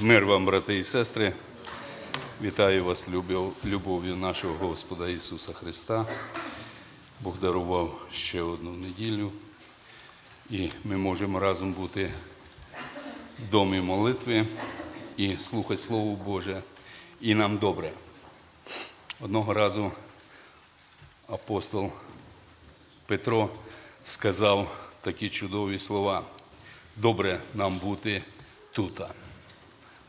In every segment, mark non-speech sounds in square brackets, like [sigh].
Мир вам, брати і сестри. Вітаю вас любов- любов'ю нашого Господа Ісуса Христа. Бог дарував ще одну неділю, і ми можемо разом бути в домі молитви і слухати Слово Боже. І нам добре. Одного разу апостол Петро сказав такі чудові слова. Добре нам бути тута.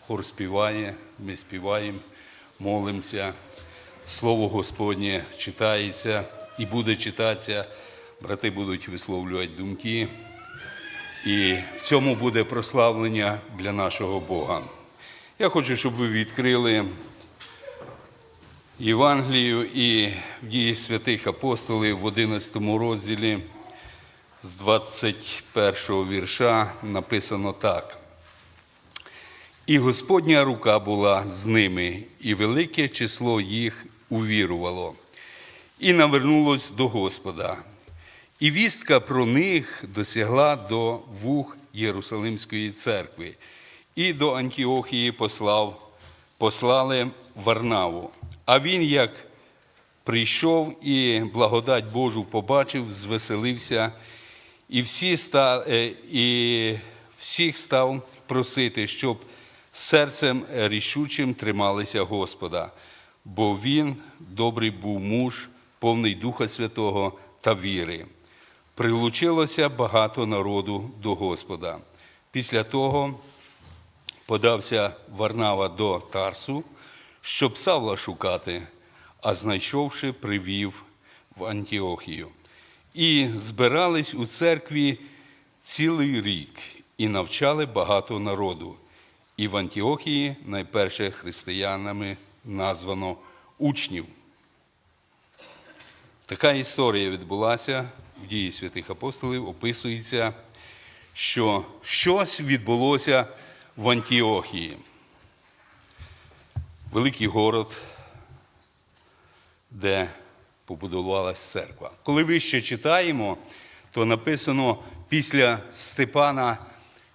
Хор співає, ми співаємо, молимося. Слово Господнє читається і буде читатися. Брати будуть висловлювати думки. І в цьому буде прославлення для нашого Бога. Я хочу, щоб ви відкрили Євангелію і дії святих апостолів в 11 розділі з 21 вірша написано так. І Господня рука була з ними, і велике число їх увірувало, і навернулось до Господа. І вістка про них досягла до вух Єрусалимської церкви, і до Антіохії послав, послали Варнаву. А він, як прийшов і благодать Божу побачив, звеселився, і, всі ста, е, і всіх став просити, щоб серцем рішучим трималися Господа, бо він добрий був муж, повний Духа Святого та віри. Прилучилося багато народу до Господа. Після того подався Варнава до Тарсу, щоб Савла шукати, а знайшовши, привів в Антіохію. І збирались у церкві цілий рік і навчали багато народу. І в Антіохії найперше християнами названо учнів. Така історія відбулася в дії святих апостолів. Описується, що щось відбулося в Антіохії. Великий город, де побудувалась церква. Коли вище читаємо, то написано після Степана,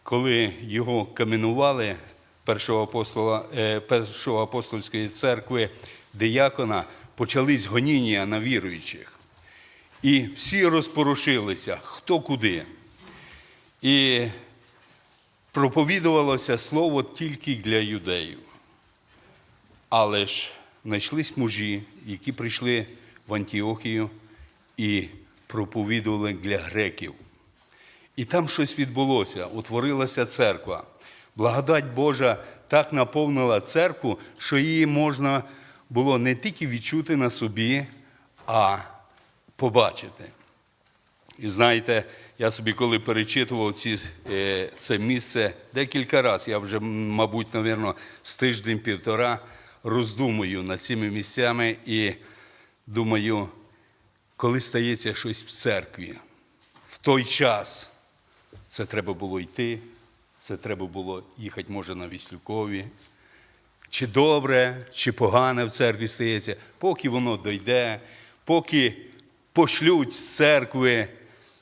коли його каменували першого апостола, е, першого апостольської церкви диякона, почались гоніння на віруючих. І всі розпорушилися, хто куди. І проповідувалося слово тільки для юдеїв. Але ж знайшлись мужі, які прийшли в Антіохію і проповідували для греків. І там щось відбулося, утворилася церква. Благодать Божа так наповнила церкву, що її можна було не тільки відчути на собі, а побачити. І знаєте, я собі, коли перечитував ці, е, це місце декілька разів, я вже, мабуть, навірно, з тиждень-півтора роздумую над цими місцями і думаю, коли стається щось в церкві, в той час це треба було йти, це треба було їхати, може, на Віслюкові. Чи добре, чи погане в церкві стається, поки воно дойде, поки пошлють з церкви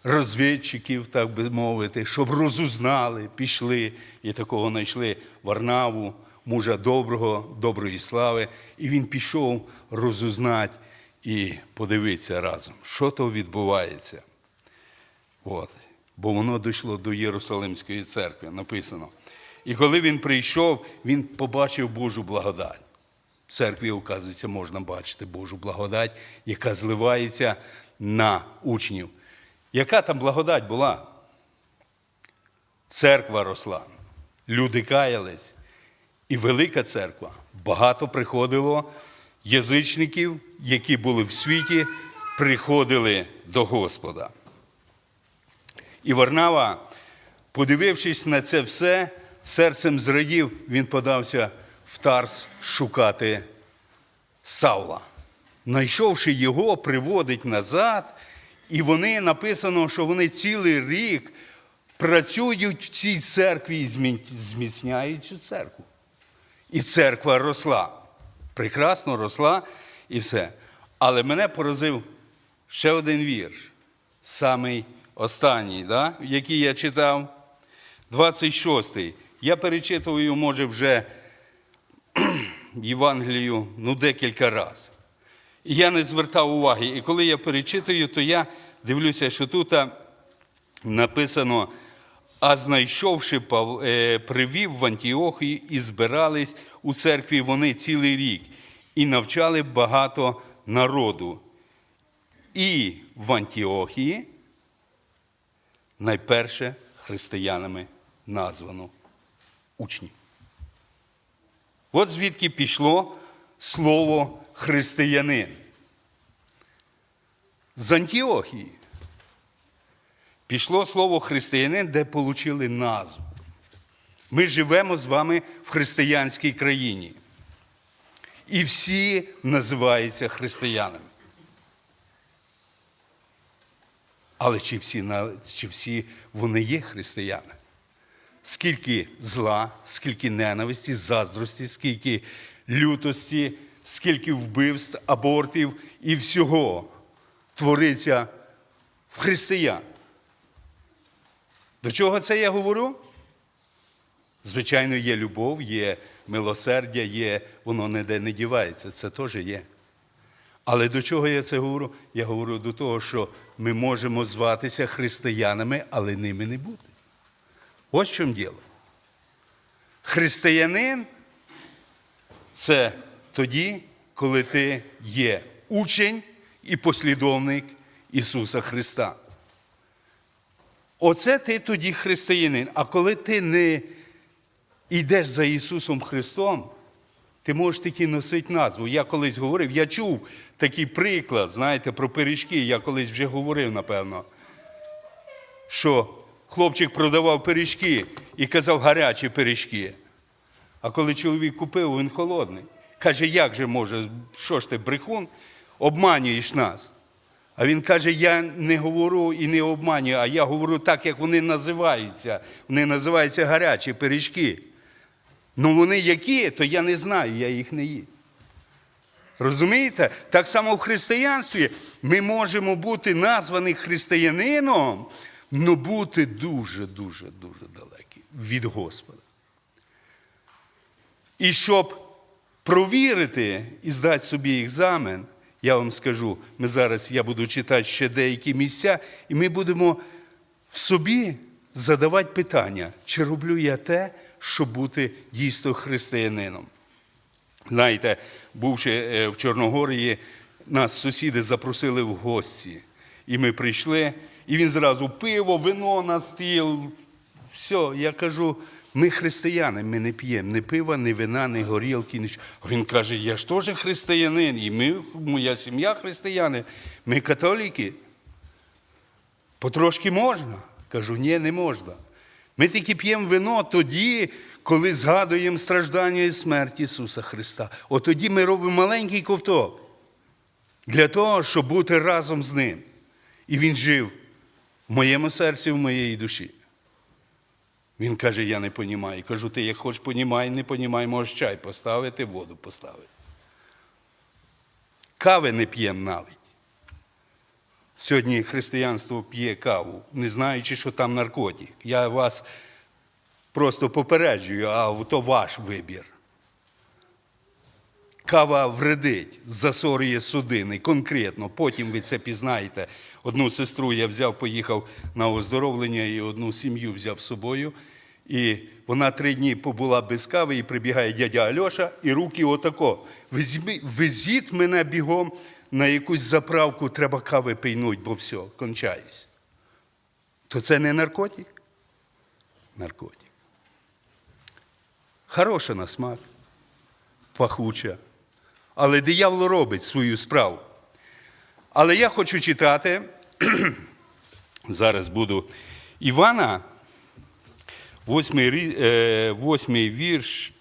розвідчиків, так би мовити, щоб розузнали, пішли і такого знайшли Варнаву, мужа доброго, доброї слави. І він пішов розузнати і подивитися разом, що то відбувається. От. Бо воно дійшло до Єрусалимської церкви, написано. І коли він прийшов, він побачив Божу благодать. В церкві, оказується, можна бачити Божу благодать, яка зливається на учнів. Яка там благодать була? Церква росла, люди каялись. І велика церква. Багато приходило язичників, які були в світі, приходили до Господа. І Варнава, подивившись на це все, серцем зрадів, він подався в Тарс шукати Савла. Знайшовши його, приводить назад, і вони написано, що вони цілий рік працюють в цій церкві і зміцняють цю церкву. І церква росла. Прекрасно росла і все. Але мене поразив ще один вірш, самий останній, да, який я читав, 26-й. Я перечитую, може, вже Євангелію ну, декілька разів. І я не звертав уваги. І коли я перечитую, то я дивлюся, що тут написано, а знайшовши е, привів в Антіохії і збирались у церкві вони цілий рік і навчали багато народу. І в Антіохії найперше християнами названо учні. От звідки пішло слово християнин. З Антіохії пішло слово християнин, де отримали назву. Ми живемо з вами в християнській країні. І всі називаються християнами. Але чи всі, чи всі вони є християни? Скільки зла, скільки ненависті, заздрості, скільки лютості, скільки вбивств, абортів і всього твориться в християн. До чого це я говорю? Звичайно, є любов, є милосердя, є, воно ніде не дівається, це теж є. Але до чого я це говорю? Я говорю до того, що ми можемо зватися християнами, але ними не бути. Ось в чому діло. Християнин це тоді, коли ти є учень і послідовник Ісуса Христа. Оце ти тоді християнин. А коли ти не йдеш за Ісусом Христом, ти можеш тільки носити назву. Я колись говорив, я чув такий приклад, знаєте, про пиріжки, я колись вже говорив, напевно, що хлопчик продавав пиріжки і казав гарячі пиріжки. А коли чоловік купив, він холодний. Каже, як же може, що ж ти, брехун, обманюєш нас? А він каже: я не говорю і не обманюю, а я говорю так, як вони називаються. Вони називаються гарячі пиріжки. Ну вони які, то я не знаю, я їх не їм. Розумієте? Так само в християнстві ми можемо бути названі християнином, але бути дуже-дуже дуже далекі від Господа. І щоб провірити і здати собі екзамен, я вам скажу, ми зараз я буду читати ще деякі місця, і ми будемо в собі задавати питання, чи роблю я те, щоб бути дійсно християнином. Знаєте, бувши е, в Чорногорії, нас сусіди запросили в гості. І ми прийшли, і він зразу пиво, вино на стіл. Все, я кажу, ми християни, ми не п'ємо ні пива, ні вина, ні горілки, нічого. Він каже, я ж теж християнин, і ми, моя сім'я християни, ми католіки. Потрошки можна? Кажу, ні, не можна. Ми тільки п'ємо вино тоді, коли згадуємо страждання і смерть Ісуса Христа. От тоді ми робимо маленький ковток для того, щоб бути разом з Ним. І Він жив в моєму серці, в моєї душі. Він каже, я не понімаю. Кажу, ти як хочеш понімай, не понімай, можеш чай поставити, воду поставити. Кави не п'ємо навіть. Сьогодні християнство п'є каву, не знаючи, що там наркотик. Я вас просто попереджую, а то ваш вибір. Кава вредить, засорює судини конкретно. Потім ви це пізнаєте. Одну сестру я взяв, поїхав на оздоровлення і одну сім'ю взяв з собою. І вона три дні побула без кави, і прибігає дядя Альоша, і руки отако. Везіть мене бігом на якусь заправку, треба кави пийнуть, бо все, кончаюсь. То це не наркотик? Наркотик. Хороша на смак, пахуча. Але диявол робить свою справу. Але я хочу читати, [clears throat] зараз буду Івана, восьмий, е, восьмий вірш,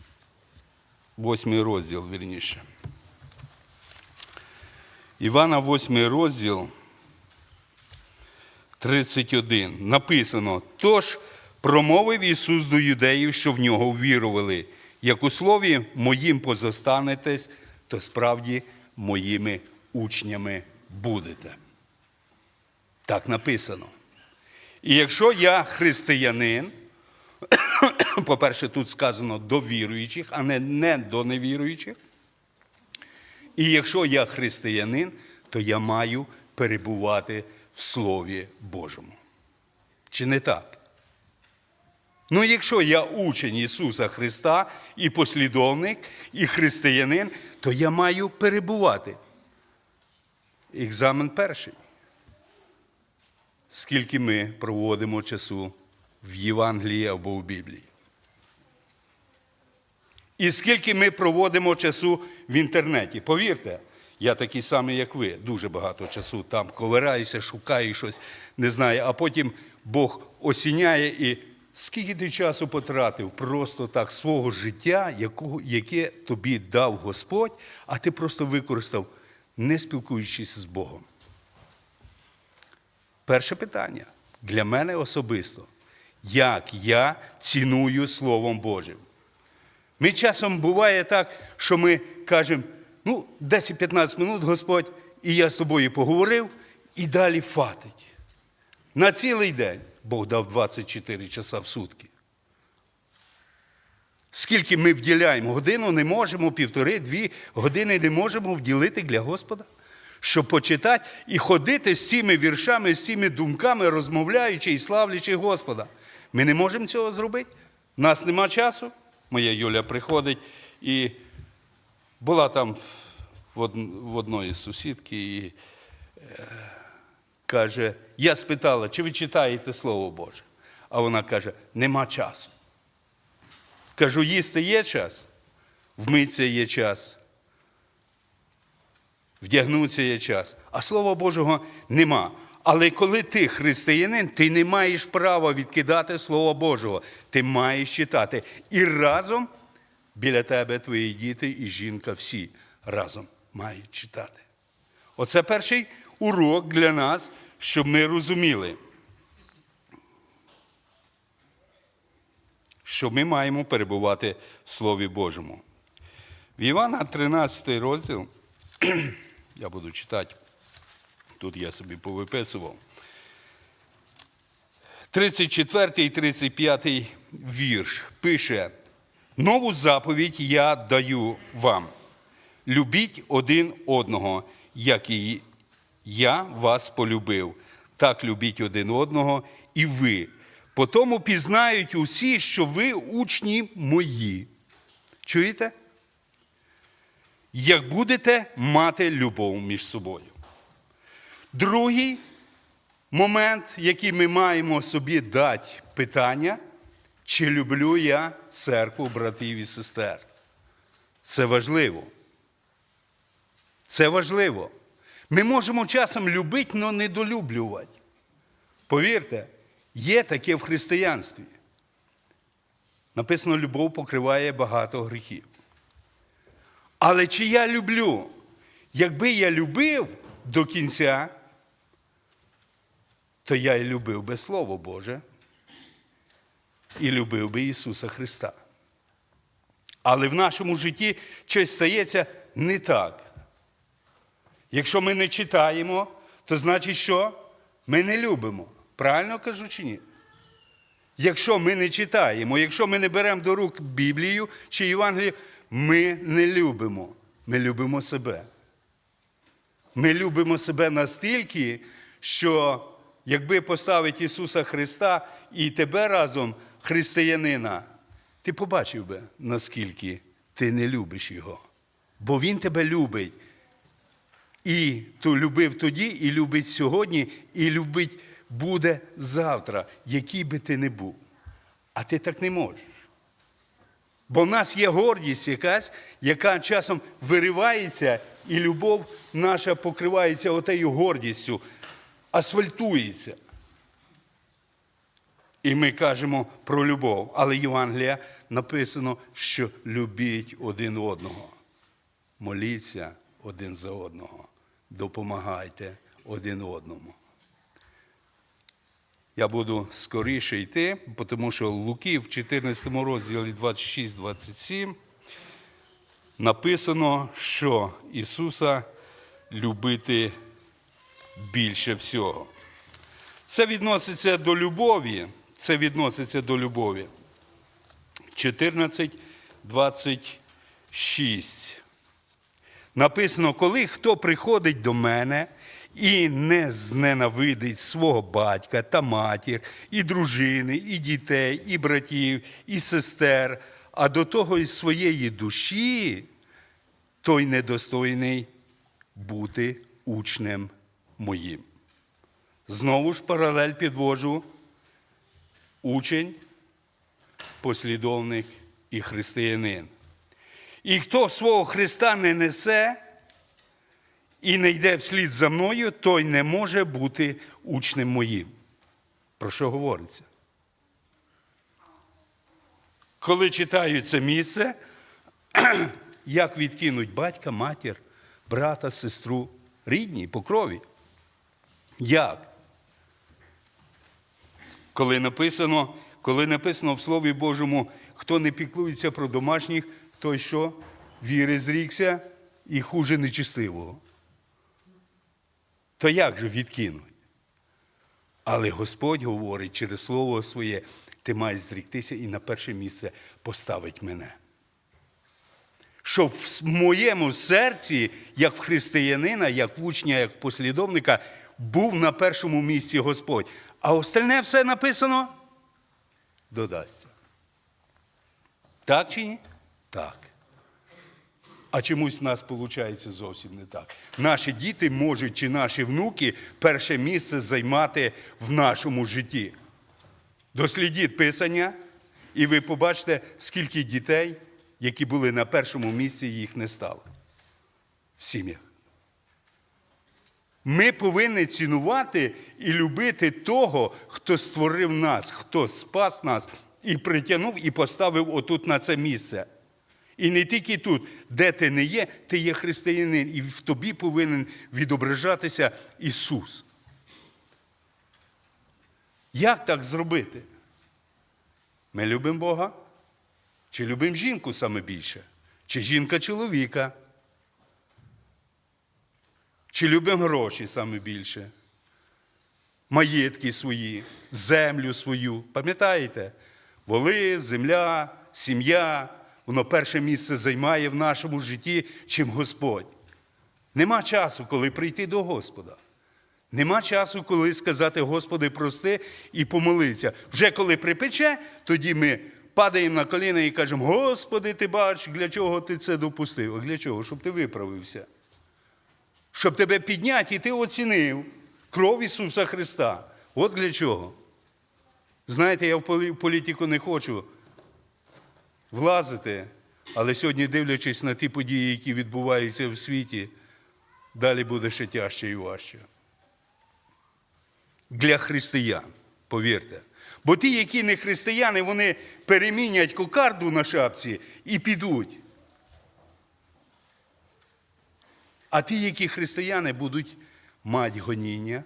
восьмий розділ, вірніше. Івана, восьмий розділ, 31. Написано: Тож промовив Ісус до юдеїв, що в нього ввірували. Як у слові моїм позостанетесь, то справді моїми учнями будете. Так написано. І якщо я християнин, [coughs] По-перше, тут сказано до віруючих, а не, не до невіруючих. І якщо я християнин, то я маю перебувати в Слові Божому. Чи не так? Ну, якщо я учень Ісуса Христа і послідовник, і християнин, то я маю перебувати. Екзамен перший. Скільки ми проводимо часу в Євангелії або в Біблії? І скільки ми проводимо часу в інтернеті. Повірте, я такий самий, як ви, дуже багато часу там ковираюся, шукаю щось, не знаю, а потім Бог осіняє і скільки ти часу потратив просто так свого життя, яке тобі дав Господь, а ти просто використав, не спілкуючись з Богом. Перше питання для мене особисто. Як я ціную Словом Божим? Ми часом буває так, що ми кажемо, ну, 10-15 минут, Господь, і я з тобою поговорив, і далі фатить. На цілий день Бог дав 24 часа в сутки. Скільки ми вділяємо? Годину не можемо, півтори, дві години не можемо вділити для Господа, щоб почитати і ходити з цими віршами, з цими думками, розмовляючи і славлячи Господа. Ми не можемо цього зробити. У нас нема часу. Моя Юля приходить і була там в од- в одної сусідки і е, каже: я спитала, чи ви читаєте Слово Боже? А вона каже: нема часу. Кажу, їсти є час, вмитися є час, вдягнутися є час, а Слова Божого нема. Але коли ти християнин, ти не маєш права відкидати Слово Божого. Ти маєш читати. І разом біля тебе твої діти і жінка всі разом мають читати. Оце перший урок для нас, щоб ми розуміли, що ми маємо перебувати в Слові Божому. В Івана 13 розділ, [clears throat] я буду читати, тут я собі повиписував. 34 і 35 вірш пише: Нову заповідь я даю вам. Любіть один одного, як і я вас полюбив. Так любіть один одного і ви. Потому пізнають усі, що ви учні мої. Чуєте? Як будете мати любов між собою. Другий момент, який ми маємо собі дати питання, чи люблю я церкву братів і сестер. Це важливо. Це важливо. Ми можемо часом любити, але недолюблювати. Повірте, є таке в християнстві. Написано, любов покриває багато гріхів. Але чи я люблю? Якби я любив до кінця, то я і любив би Слово Боже і любив би Ісуса Христа. Але в нашому житті щось стається не так. Якщо ми не читаємо, то значить, що ми не любимо. Правильно кажу чи ні? Якщо ми не читаємо, якщо ми не беремо до рук Біблію чи Євангелію, ми не любимо. Ми любимо себе. Ми любимо себе настільки, що якби поставити Ісуса Христа і тебе разом, християнина, ти побачив би, наскільки ти не любиш Його. Бо Він тебе любить. І то любив тоді, і любить сьогодні, і любить буде завтра, який би ти не був. А ти так не можеш. Бо в нас є гордість якась, яка часом виривається, і любов наша покривається отею гордістю, асфальтується. І ми кажемо про любов. Але Євангелія написано, що любіть один одного. Моліться один за одного. Допомагайте один одному. Я буду скоріше йти, тому що Луки в 14 розділі 26-27 написано, що Ісуса любити більше всього. Це відноситься до любові. Це відноситься до любові. 14, 26. Написано, коли хто приходить до мене і не зненавидить свого батька та матір, і дружини, і дітей, і братів, і сестер, а до того і своєї душі, той недостойний бути учнем моїм. Знову ж паралель підвожу учень, послідовник і християнин. І хто свого Христа не несе і не йде вслід за мною, той не може бути учнем моїм. Про що говориться? Коли читаю це місце, [clears throat] як відкинуть батька, матір, брата, сестру, рідні по крові? Як? Коли написано, коли написано в Слові Божому, хто не піклується про домашніх, той що? Віри зрікся і хуже нечистивого. То як же відкинуть? Але Господь говорить через Слово своє, ти маєш зріктися і на перше місце поставить мене. Щоб в моєму серці, як в християнина, як в учня, як в послідовника, був на першому місці Господь. А остальне все написано додасться. Так чи ні? Так. А чомусь в нас виходить зовсім не так. Наші діти можуть чи наші внуки перше місце займати в нашому житті. Дослідіть Писання, і ви побачите, скільки дітей, які були на першому місці, їх не стало в сім'ях. Ми повинні цінувати і любити того, хто створив нас, хто спас нас і притягнув, і поставив отут на це місце. І не тільки тут, де ти не є, ти є християнин, і в тобі повинен відображатися Ісус. Як так зробити? Ми любимо Бога? Чи любимо жінку саме більше? Чи жінка чоловіка? Чи любимо гроші саме більше? Маєтки свої, землю свою. Пам'ятаєте? Воли, земля, сім'я, воно перше місце займає в нашому житті, чим Господь. Нема часу, коли прийти до Господа. Нема часу, коли сказати, Господи, прости і помолитися. Вже коли припече, тоді ми падаємо на коліна і кажемо, Господи, ти бачиш, для чого ти це допустив? А для чого? Щоб ти виправився. Щоб тебе підняти і ти оцінив кров Ісуса Христа. От для чого. Знаєте, я в політику не хочу влазити, але сьогодні, дивлячись на ті події, які відбуваються в світі, далі буде ще тяжче і важче. Для християн, повірте. Бо ті, які не християни, вони перемінять кокарду на шапці і підуть. А ті, які християни будуть мати гоніння,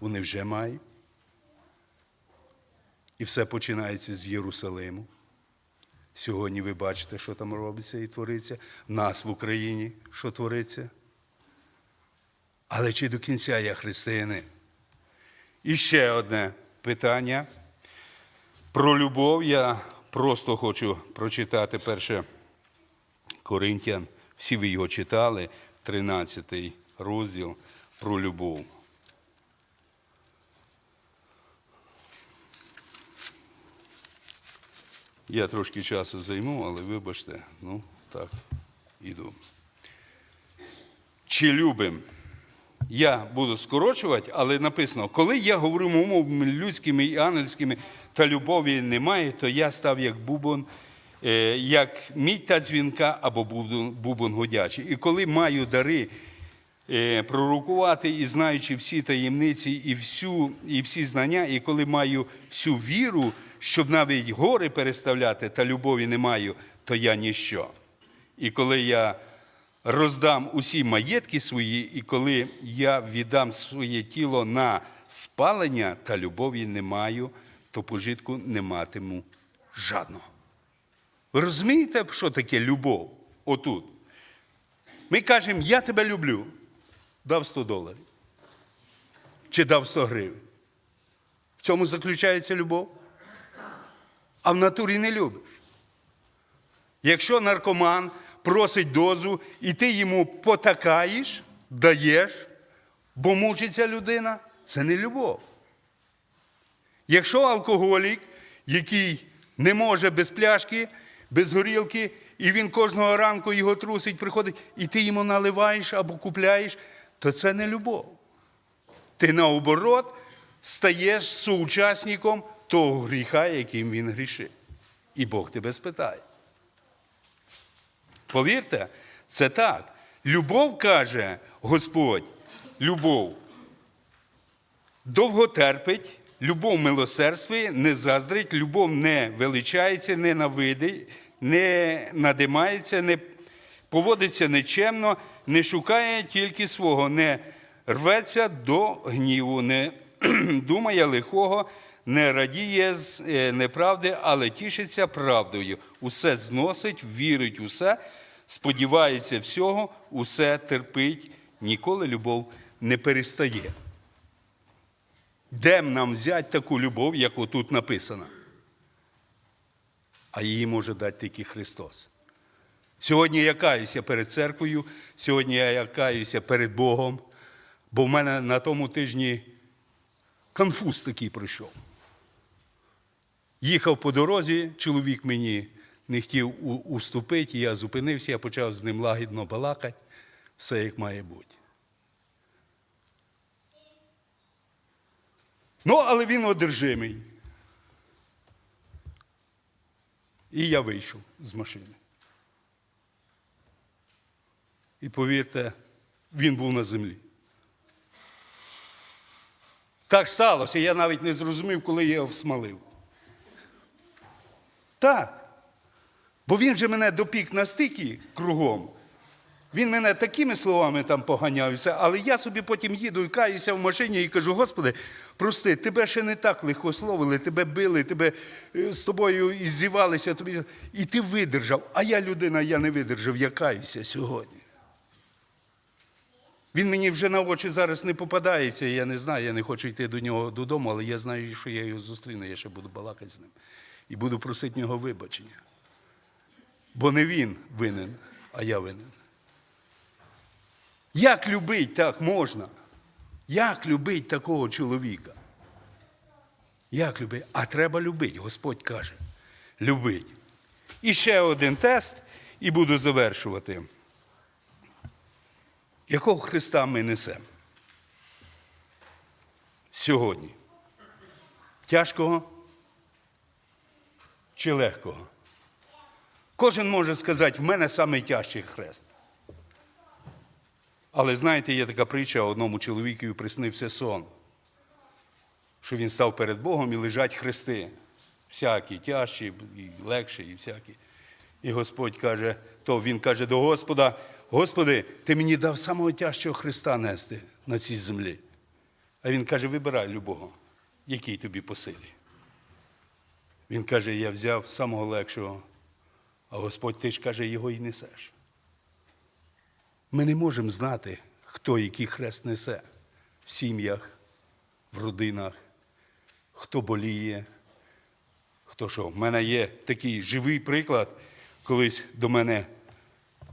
вони вже мають. І все починається з Єрусалиму. Сьогодні ви бачите, що там робиться і твориться. Нас в Україні, що твориться. Але чи до кінця я християнин? І ще одне питання. Про любов я просто хочу прочитати перше Коринтян. Всі ви його читали, 13 розділ про любов. Я трошки часу займу, але вибачте, ну так, іду. Чи любим? Я буду скорочувати, але написано, коли я говорю мовами людськими і ангельськими, та любові немає, то я став як бубон, як мідь та дзвінка або бубон годячий. І коли маю дари е, пророкувати і знаючи всі таємниці і, всю, і всі знання, і коли маю всю віру, щоб навіть гори переставляти, та любові не маю, то я ніщо. І коли я роздам усі маєтки свої, і коли я віддам своє тіло на спалення, та любові не маю, то пожитку не матиму жадного. Ви розумієте, що таке любов? Отут. Ми кажемо, я тебе люблю. Дав 100 доларів. Чи дав 100 гривень. В цьому заключається любов. А в натурі не любиш. Якщо наркоман просить дозу, і ти йому потакаєш, даєш, бо мучиться людина, це не любов. Якщо алкоголік, який не може без пляшки, без горілки, і він кожного ранку його трусить, приходить, і ти йому наливаєш або купляєш, то це не любов. Ти наоборот стаєш соучасником того гріха, яким він грішить. І Бог тебе спитає. Повірте, це так. Любов каже Господь, любов довго терпить, любов милосердствує, не заздрить, любов не величається, не навидить, не надимається, не поводиться нечемно, не шукає тільки свого, не рветься до гніву, не [clears throat] думає лихого, не радіє з е, неправди, але тішиться правдою. Усе зносить, вірить усе, сподівається всього, усе терпить, ніколи любов не перестає. Де нам взяти таку любов, як отут написано? А її може дати тільки Христос. Сьогодні я каюся перед церквою, сьогодні я каюся перед Богом, бо в мене на тому тижні конфуз такий пройшов. Їхав по дорозі, чоловік мені не хотів уступити, я зупинився, я почав з ним лагідно балакати, все як має бути. Ну, але він одержимий. І я вийшов з машини. І повірте, він був на землі. Так сталося, я навіть не зрозумів, коли я його всмалив. Так. Бо він же мене допік настільки кругом. Він мене такими словами там поганявся, але я собі потім їду і каюся в машині і кажу: Господи, прости, тебе ще не так лихословили, тебе били, тебе е, з тобою іззівалися, тобі... і ти видержав. А я людина, я не видержав, я каюся сьогодні. Він мені вже на очі зараз не попадається, я не знаю, я не хочу йти до нього додому, але я знаю, що я його зустріну, я ще буду балакати з ним. І буду просити нього вибачення. Бо не він винен, а я винен. Як любить так можна? Як любить такого чоловіка? Як любить? А треба любити, Господь каже. Любить. І ще один тест, і буду завершувати. Якого Христа ми несемо? Сьогодні? Тяжкого чи легкого? Кожен може сказати, в мене найтяжчий хрест. Але знаєте, є така притча, одному чоловікові приснився сон, що він став перед Богом і лежать хрести. Всякі тяжчі, і легші, і всякі. І Господь каже, то він каже до Господа: Господи, ти мені дав самого тяжчого Христа нести на цій землі. А він каже: вибирай любого, який тобі по силі. Він каже, я взяв самого легшого, а Господь ти ж каже, його і несеш. Ми не можемо знати, хто який хрест несе в сім'ях, в родинах, хто боліє, хто що. В мене є такий живий приклад, колись до мене,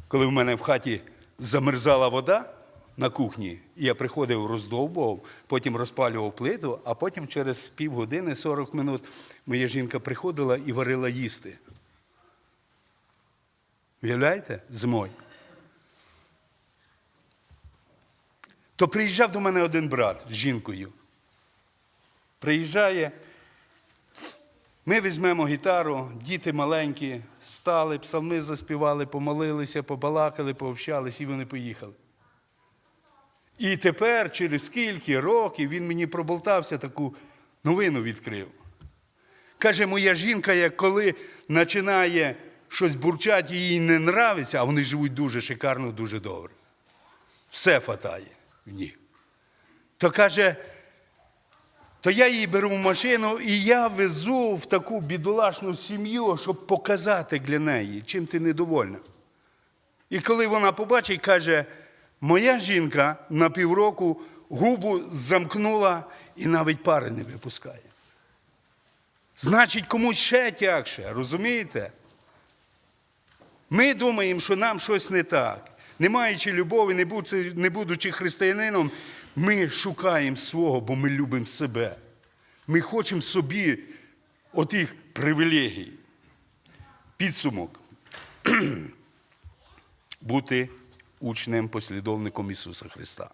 коли в мене в хаті замерзала вода на кухні, і я приходив, роздовбував, потім розпалював плиту, а потім через півгодини, 40 минут моя жінка приходила і варила їсти. Уявляєте? Зимою. То приїжджав до мене один брат з жінкою. Приїжджає, ми візьмемо гітару, діти маленькі, стали, псалми заспівали, помолилися, побалакали, пообщались, і вони поїхали. І тепер, через скільки років, він мені проболтався, таку новину відкрив. Каже, моя жінка, як коли починає щось бурчати, їй не нравиться, а вони живуть дуже шикарно, дуже добре. Все фатає них. То каже, то я її беру в машину і я везу в таку бідолашну сім'ю, щоб показати для неї, чим ти недовольна. І коли вона побачить, каже, моя жінка на півроку губу замкнула і навіть пари не випускає. Значить, комусь ще тягше, розумієте? Ми думаємо, що нам щось не так. Не маючи любові, не бути- не будучи християнином, ми шукаємо свого, бо ми любимо себе. Ми хочемо собі отих привілегій. Підсумок. [clears throat] Бути учнем, послідовником Ісуса Христа.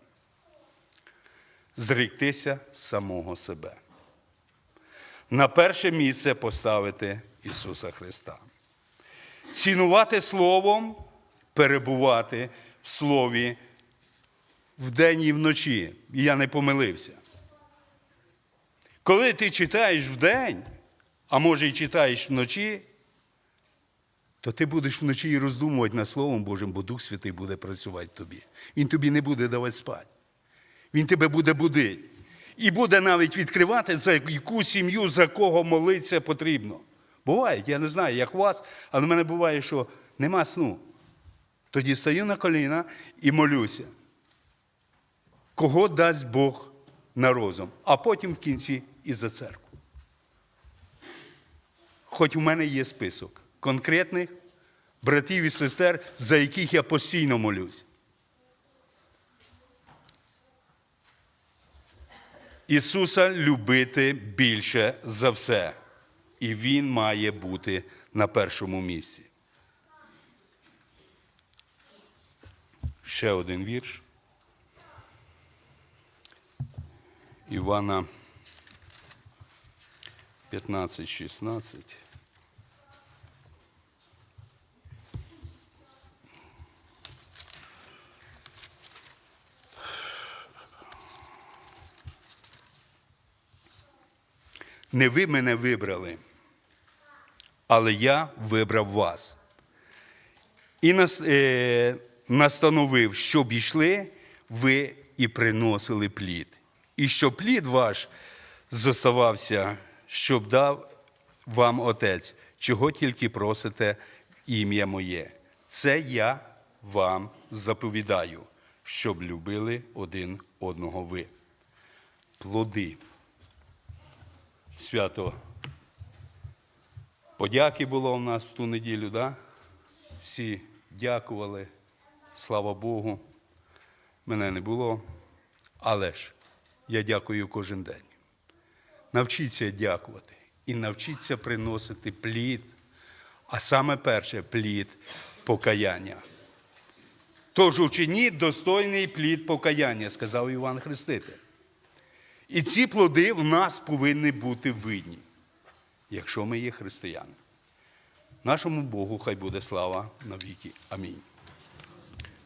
Зректися самого себе. На перше місце поставити Ісуса Христа. Цінувати Словом, перебувати в Слові вдень і вночі. І я не помилився. Коли ти читаєш вдень, а може і читаєш вночі, то ти будеш вночі і роздумувати над Словом Божим, бо Дух Святий буде працювати тобі. Він тобі не буде давати спати. Він тебе буде будити. І буде навіть відкривати, за яку сім'ю, за кого молитися потрібно. Буває, я не знаю, як у вас, але в мене буває, що нема сну. Тоді стаю на коліна і молюся. Кого дасть Бог на розум, а потім в кінці і за церкву. Хоч у мене є список конкретних братів і сестер, за яких я постійно молюсь. Ісуса любити більше за все. І Він має бути на першому місці. Ще один вірш. Івана 15, 16. Не ви мене вибрали, але я вибрав вас. І нас, е, настановив, щоб йшли ви і приносили плід. І щоб плід ваш зоставався, щоб дав вам Отець, чого тільки просите ім'я моє. Це я вам заповідаю, щоб любили один одного ви. Плоди. Свято подяки було у нас в ту неділю, да? всі дякували, слава Богу. Мене не було. Але ж я дякую кожен день. Навчіться дякувати і навчіться приносити плід, а саме перше плід покаяння. Тож учиніть достойний плід покаяння, сказав Іван Хреститель. І ці плоди в нас повинні бути видні, якщо ми є християни. Нашому Богу хай буде слава навіки. Амінь.